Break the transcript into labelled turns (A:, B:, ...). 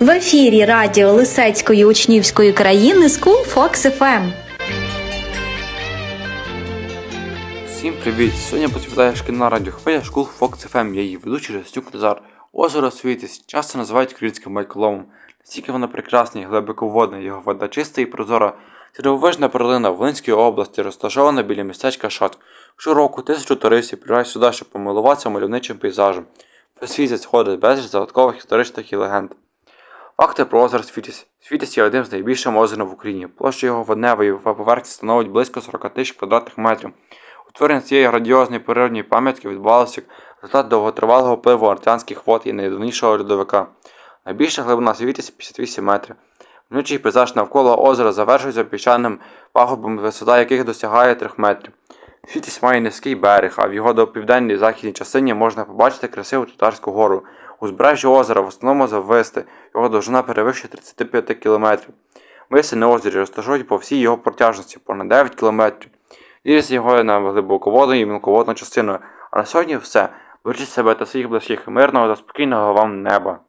A: В ефірі радіо Лисецької учнівської країни School Fox FM.
B: Всім привіт! Сьогодні посвітає шкільна радіохвиля школ Fox FM, я її ведучий Ростюк Назар. Озеро світить, часто називають українським майколомом. Настільки воно прекрасне і глибоководне, його вода чиста і прозора. Це дивовижна перлина Волинської області, розташована біля містечка Шацк. Щороку тисячу туристів приїжджають сюди, щоб помилуватися мальовничим пейзажем. По світі сходить безліч загадкових історичних і легенд. Факти про озеро Світіс. Світіс є одним з найбільших озер в Україні. Площа його водневої поверхні становить близько 40 тисяч квадратних метрів. Утворення цієї радіозної природньої пам'ятки відбувалося як результат довготривалого впливу артеанських вод і найдавнішого льодовика. Найбільша глибина Світіс 58 метрів. Вночі пейзаж навколо озера завершується піщаним пагорбом, висота яких досягає 3 метрів. Світіс має низький берег, а в його південній західній частині можна побачити красиву Татарську гору. Узбережжя озера в основному зависте, його довжина перевищує 35 км. Виси на озері розташують по всій його протяжності понад 9 км. Ріс його на глибоководну і мілководну частину. А на сьогодні все. Бережіть себе та своїх близьких мирного та спокійного вам неба.